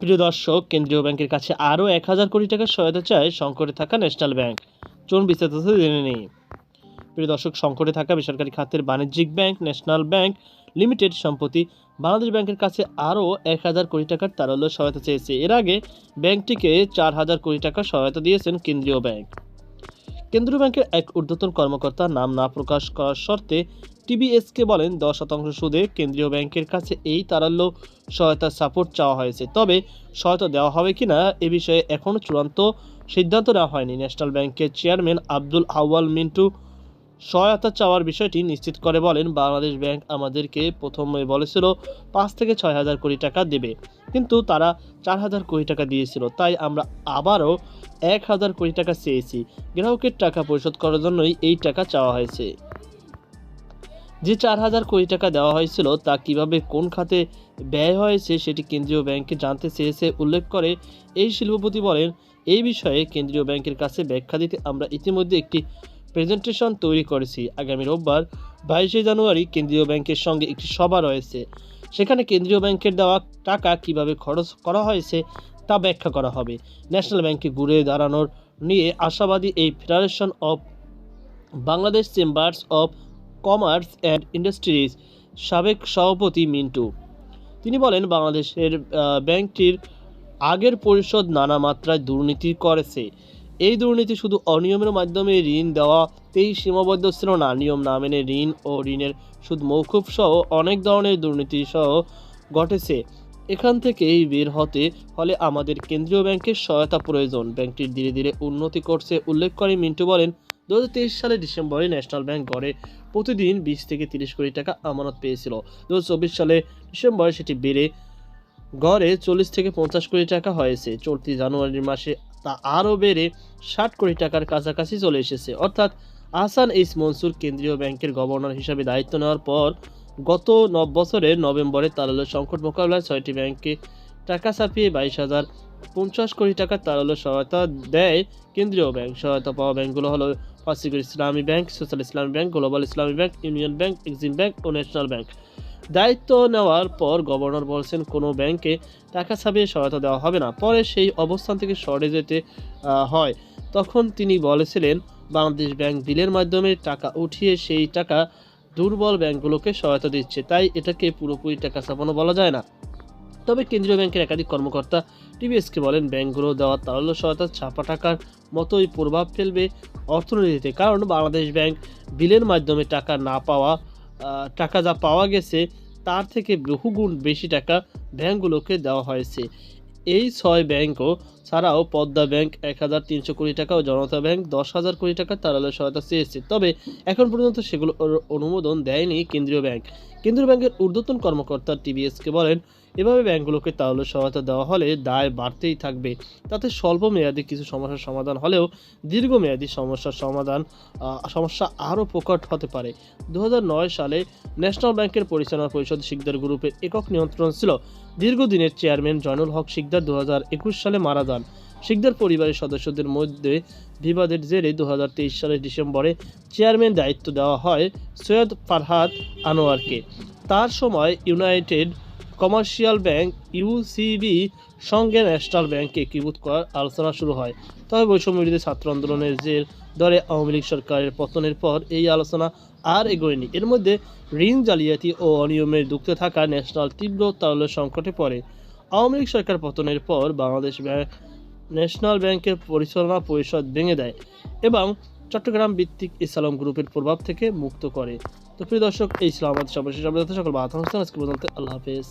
প্রিয় দর্শক, কেন্দ্রীয় ব্যাংকের কাছে আরও এক হাজার কোটি টাকার সহায়তা চায় সংকটে থাকা ন্যাশনাল ব্যাংক। চলুন বিস্তারিত জেনে নেই। প্রিয় দর্শক সংকটে থাকা বেসরকারি খাতের বাণিজ্যিক ব্যাংক, ন্যাশনাল ব্যাংক লিমিটেড সম্প্রতি বাংলাদেশ ব্যাংকের কাছে আরও এক হাজার কোটি টাকার তারল্য সহায়তা চেয়েছে। এর আগে ব্যাংকটিকে চার হাজার কোটি টাকার সহায়তা দিয়েছেন কেন্দ্রীয় ব্যাংক। কেন্দ্রীয় ব্যাংকের এক ঊর্ধ্বতন কর্মকর্তা নাম না প্রকাশ করার শর্তে টিবিএসকে বলেন, দশ শতাংশ সুদে কেন্দ্রীয় ব্যাংকের কাছে এই তারাল্য সহায়তা সাপোর্ট চাওয়া হয়েছে। তবে সহায়তা দেওয়া হবে কি না এ বিষয়ে এখনও চূড়ান্ত সিদ্ধান্ত নেওয়া হয়নি। ন্যাশনাল ব্যাংকের চেয়ারম্যান আব্দুল আউয়াল মিন্টু সহায়তা চাওয়ার বিষয়টি নিশ্চিত করে বলেন, বাংলাদেশ ব্যাংক আমাদেরকে প্রথমে বলেছিল পাঁচ থেকে ছয় হাজার কোটি টাকা দেবে, কিন্তু তারা চার হাজার কোটি টাকা দিয়েছিল। তাই আমরা আবারও এক হাজার কোটি টাকা চেয়েছি। গ্রাহকের টাকা পরিশোধ করার জন্যই এই টাকা চাওয়া হয়েছে। যে চার হাজার কোটি টাকা দেওয়া হয়েছিল, তা কীভাবে কোন খাতে ব্যয় হয়েছে সেটি কেন্দ্রীয় ব্যাংকে জানতে চেয়েছে উল্লেখ করে এই শিল্পপতি বলেন, এই বিষয়ে কেন্দ্রীয় ব্যাংকের কাছে ব্যাখ্যা দিতে আমরা ইতিমধ্যে একটি প্রেজেন্টেশন তৈরি করেছি আগামী রোববার, বাইশে জানুয়ারি কেন্দ্রীয় ব্যাংকের সঙ্গে একটি সভা রয়েছে। সেখানে কেন্দ্রীয় ব্যাংকের দেওয়া টাকা কীভাবে খরচ করা হয়েছে তা ব্যাখ্যা করা হবে। ন্যাশনাল ব্যাংকে ঘুরে দাঁড়ানোর নিয়ে আশাবাদী এই federation of Bangladesh chambers of commerce and industries সাবেক সভাপতি মিন্টু। তিনি বলেন, বাংলাদেশের ব্যাংকটির আগের পরিষদ নানা মাত্রায় দুর্নীতি করেছে। এই দুর্নীতি শুধু অনিয়মের মাধ্যমে ঋণ দেওয়াতেই সীমাবদ্ধ ছিল না। নিয়ম না মেনে ঋণ ও ঋণের সুদ মৌকুফ সহ অনেক ধরনের দুর্নীতি সহ ঘটেছে। এখান থেকেই বের হতে হলে আমাদের কেন্দ্রীয় ব্যাংকের সহায়তা প্রয়োজন। ব্যাংকটির ধীরে ধীরে উন্নতি করছে, উল্লেখ করে মিন্টু বলেন দু সালে ডিসেম্বরে ন্যাশনাল ব্যাংক গড়ে প্রতিদিন বিশ থেকে তিরিশ কোটি টাকা আমানত পেয়েছিল। দু হাজার চব্বিশ সালে ডিসেম্বরে সেটি বেড়ে গড়ে চল্লিশ থেকে পঞ্চাশ কোটি টাকা হয়েছে। চলতি জানুয়ারি মাসে তা আরও বেড়ে ষাট কোটি টাকার কাছাকাছি চলে এসেছে। অর্থাৎ আহসান এইস মনসুর কেন্দ্রীয় ব্যাংকের গভর্নর হিসাবে দায়িত্ব নেওয়ার পর গত নব বছরের নভেম্বরে তারল্য সংকট মোকাবিলায় ছয়টি ব্যাংকে টাকা ছাপিয়ে বাইশ হাজার পঞ্চাশ কোটি টাকার তারল্য সহায়তা দেয় কেন্দ্রীয় ব্যাংক। সহায়তা পাওয়া ব্যাংকগুলো হলো পাসিকুর Islami bank, social Islami bank, global Islami bank, union bank, Exim bank ও ন্যাশনাল ব্যাংক। দায়িত্ব নেওয়ার পর গভর্নর বলছেন, কোনো ব্যাংকে টাকা ছাপিয়ে সহায়তা দেওয়া হবে না। পরে সেই অবস্থান থেকে সরে যেতে হয়। তখন তিনি বলেছিলেন, বাংলাদেশ ব্যাংক বিলের মাধ্যমে টাকা উঠিয়ে সেই টাকা দুর্বল ব্যাংকগুলোকে সহায়তা দিচ্ছে। তাই এটাকে পুরোপুরি টাকা ছাপানো বলা যায় না। তবে কেন্দ্রীয় ব্যাংকের একাধিক কর্মকর্তা টিবিএসকে বলেন, ব্যাংকগুলো দেওয়া তারল্য সহায়তা ছাপা টাকার মতোই প্রভাব ফেলবে অর্থনীতিতে। কারণ বাংলাদেশ ব্যাংক বিলের মাধ্যমে টাকা না পাওয়া টাকা যা পাওয়া গেছে, তার থেকে বহুগুণ বেশি টাকা ব্যাংকগুলোকে দেওয়া হয়েছে। এই ছয় ব্যাংকও ছাড়াও পদ্মা ব্যাংক এক হাজার তিনশো কোটি টাকা ও জনতা ব্যাংক দশ হাজার কোটি টাকা তারালে সহায়তা চেয়েছে। তবে এখন পর্যন্ত সেগুলো অনুমোদন দেয়নি কেন্দ্রীয় ব্যাংক। কেন্দ্রীয় ব্যাংকের ঊর্ধ্বতন কর্মকর্তা টিবিএসকে বলেন, এভাবে ব্যাংকগুলোকে তাহলে সহায়তা দেওয়া হলে দায় বাড়তেই থাকবে। তাতে স্বল্প মেয়াদী কিছু সমস্যার সমাধান হলেও দীর্ঘমেয়াদী সমস্যার সমাধান সমস্যা আরও প্রকট হতে পারে। দু হাজার নয় সালে ন্যাশনাল ব্যাংকের পরিচালনা পরিষদ শিকদার গ্রুপের একক নিয়ন্ত্রণ ছিল। দীর্ঘদিনের চেয়ারম্যান জয়নুল হক শিকদার দু হাজার একুশ সালে মারা যান। শিকদার পরিবারের সদস্যদের মধ্যে বিবাদের জেরে দু হাজার তেইশ সালের ডিসেম্বরে চেয়ারম্যান দায়িত্ব দেওয়া হয় সৈয়দ ফারহাদ আনোয়ারকে। তার সময় ইউনাইটেড কমার্শিয়াল ব্যাংক ইউসিবি সঙ্গে ন্যাশনাল ব্যাংকে একীভূত করার আলোচনা শুরু হয়। তবে বৈষম্য বিরোধী ছাত্র আন্দোলনের জের দরে আওয়ামী লীগ সরকারের পতনের পর এই আলোচনা আর এগোয়নি। এর মধ্যে ঋণ জালিয়াতি ও অনিয়মের দুঃখে থাকা ন্যাশনাল তীব্র তাহলে সংকটে পড়ে। আওয়ামী লীগ সরকার পতনের পর বাংলাদেশ ব্যাংক ন্যাশনাল ব্যাংকের পরিচালনা পরিষদ ভেঙে দেয় এবং চট্টগ্রাম ভিত্তিক ইসলাম গ্রুপের প্রভাব থেকে মুক্ত করে তো প্রিয় দর্শক, এই ছিল আমাদের সর্বশেষ। সকল বাধা আজকে পর্যন্ত আল্লাহ হাফেজ